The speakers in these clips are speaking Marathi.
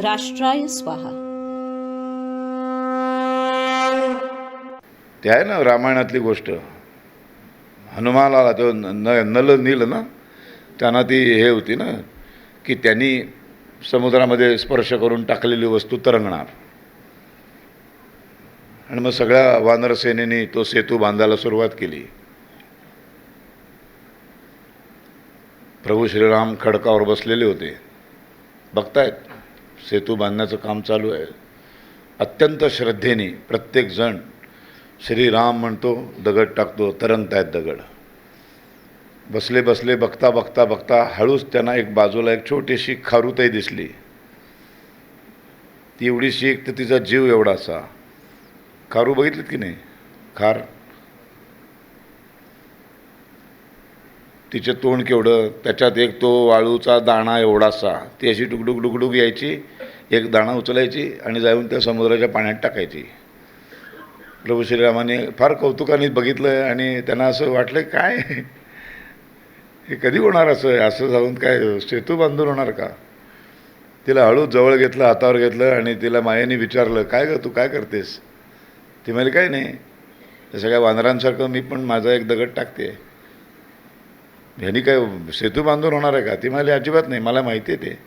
राष्ट्राय स्वाहा. ते आहे ना रामायणातली गोष्ट. हनुमानाला तो न न- नल नील ना त्यांना ती हे होती ना की त्यांनी समुद्रामध्ये स्पर्श करून टाकलेली वस्तू तरंगणार. आणि मग सगळ्या वानरसेनेनी तो सेतू बांधायला सुरुवात केली. प्रभू श्रीराम खडकावर बसलेले होते. बघतायत. सेतू बांधण्याचं काम चालू आहे. अत्यंत श्रद्धेने प्रत्येकजण श्रीराम म्हणतो दगड टाकतो तरंगतायत दगड. बसले बसले बघता बघता बघता हळूच त्यांना एक बाजूला एक छोटीशी खारुताई दिसली. ती एवढीशी एक तर तिचा जीव एवढासा. खारू बघितलीत की नाही? खार? तिचे तोंड केवढं त्याच्यात एक तो वाळूचा दाणा एवढासा ती अशी डुकडुक डुकडुक यायची एक दाणा उचलायची आणि जाऊन त्या समुद्राच्या पाण्यात टाकायची. प्रभू श्रीरामाने फार कौतुकाने बघितलं आणि त्यांना असं वाटलं काय? हे कधी होणार असं? असं जाऊन काय सेतू बांधून होणार का? तिला हळू जवळ घेतलं हातावर घेतलं आणि तिला मायेने विचारलं काय ग तू काय करतेस? ती म्हणाली काय नाही. सगळ्या वानरांसारखं मी पण माझा एक दगड टाकते ह्यांनी काय सेतू बांधून होणार आहे का? ती म्हणाली अजिबात नाही मला माहिती आहे ते.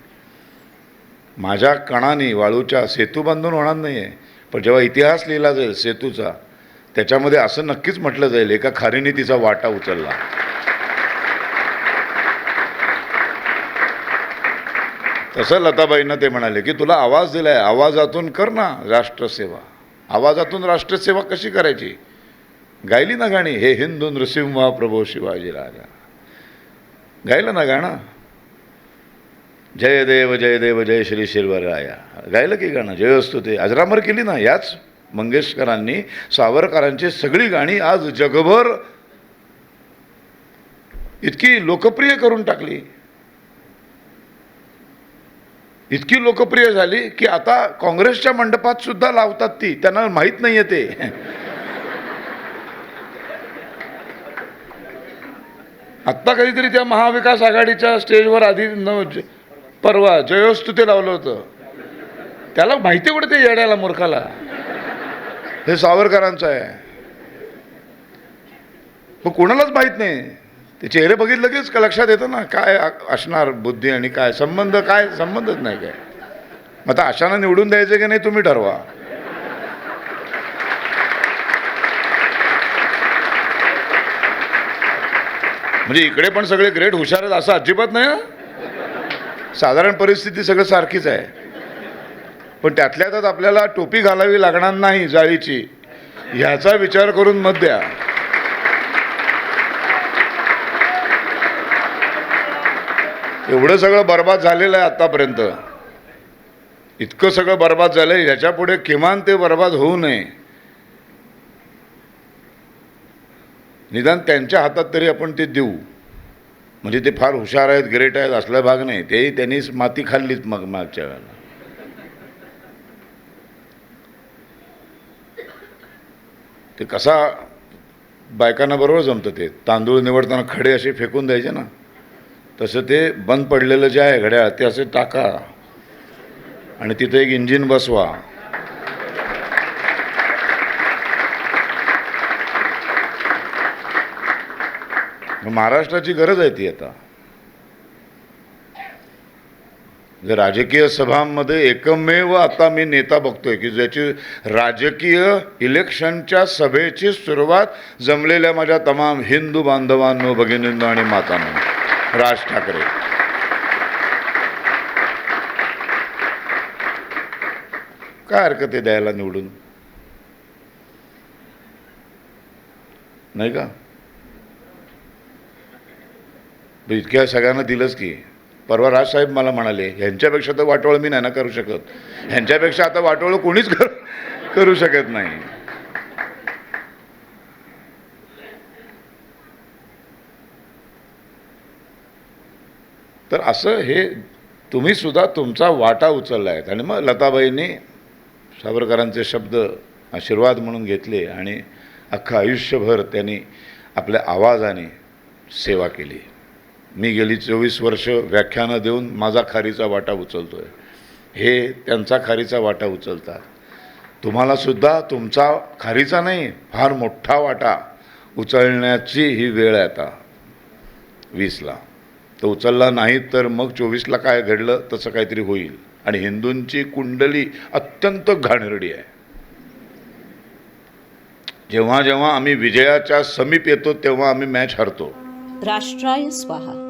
माझ्या कणाने वाळूच्या सेतू बांधून होणार नाही आहे पण जेव्हा इतिहास लिहिला जाईल सेतूचा त्याच्यामध्ये असं नक्कीच म्हटलं जाईल एका खारीने तिचा वाटा उचलला. तसं लताबाईंना ते म्हणाले की तुला आवाज दिलाय आवाजातून कर ना राष्ट्रसेवा. आवाजातून राष्ट्रसेवा कशी करायची? गायली ना गाणी हे हिंदू नृसिंह प्रभू शिवाजी राजा. गायलं ना गाणं? जय देव जय देव जय श्री शिरवराया. गायलं की गाणं? जय ते. अजरामर केली ना? याच मंगेशकरांनी सावरकरांची सगळी गाणी आज जगभर इतकी लोकप्रिय करून टाकली. इतकी लोकप्रिय झाली की आता काँग्रेसच्या मंडपात सुद्धा लावतात ती. त्यांना माहीत नाही ते. आत्ता कधीतरी त्या महाविकास आघाडीच्या स्टेजवर आधी न परवा जयोस्तु ते लावलं होतं. त्याला माहिती कुठे ते येड्याला मूर्खाला? हे सावरकरांचं आहे. मग कोणालाच माहीत नाही. ते चेहरे बघितलं लगेच का लक्षात येतं ना काय असणार बुद्धी आणि काय संबंध काय संबंधच नाही काय. मग आता अशानं निवडून द्यायचं की नाही तुम्ही ठरवा. म्हणजे इकडे पण सगळे ग्रेट हुशार आहेत असं अजिबात नाही साधारण परिस्थिती सगळं सारखीच आहे. पण त्यातल्या त्यात आपल्याला टोपी घालावी लागणार नाही जाळीची ह्याचा विचार करून मत द्या. एवढं सगळं बर्बाद झालेलं आहे आतापर्यंत. इतकं सगळं बर्बाद झालंय ह्याच्या पुढे किमान ते बर्बाद होऊ नये. निदान त्यांच्या हातात तरी आपण ते देऊ. म्हणजे ते फार हुशार आहेत ग्रेट आहेत असला भाग नाही. तेही त्यांनीच माती खाल्लीच मग मागच्या वेळेला. ते कसा बायकांना बरोबर जमतं ते. तांदूळ निवडताना खडे असे फेकून द्यायचे ना. तसं ते बंद पडलेलं जे आहे घड्याळ ते असे टाका. आणि तिथं एक इंजिन बसवा. महाराष्ट्राची गरज आहे ती आता. जर राजकीय सभांमध्ये एकमेव आता मी नेता बघतोय की ज्याची राजकीय इलेक्शनच्या सभेची सुरुवात जमलेल्या माझ्या तमाम हिंदू बांधवांनो भगिनींनो आणि मातांनो राज ठाकरे. काय हरकत आहे द्यायला निवडून? नाही का मग इतक्या सगळ्यांना दिलंच की. परवा राजसाहेब मला म्हणाले ह्यांच्यापेक्षा तर वाटोळ मी नाही ना करू शकत. ह्यांच्यापेक्षा आता वाटोळ कोणीच कर करू शकत नाही. तर असं हे तुम्ही सुद्धा तुमचा वाटा उचलला आहेत आणि मग लताबाईंनी सावरकरांचे शब्द आशीर्वाद म्हणून घेतले आणि अख्खं आयुष्यभर त्यांनी आपल्या आवाजाने सेवा केली. मी गेली चोवीस वर्ष व्याख्यानं देऊन माझा खारीचा वाटा उचलतो आहे हे त्यांचा खारीचा वाटा उचलतात. तुम्हाला सुद्धा तुमचा खारीचा नाही फार मोठा वाटा उचलण्याची ही वेळ आहे आता. वीसला. तो उचलला नाही तर मग चोवीसला काय घडलं तसं काहीतरी होईल. आणि हिंदूंची कुंडली अत्यंत घाणेरडी आहे. जेव्हा जेव्हा आम्ही विजयाच्या समीप येतो तेव्हा आम्ही मॅच हरतो. राष्ट्राय स्वाहा.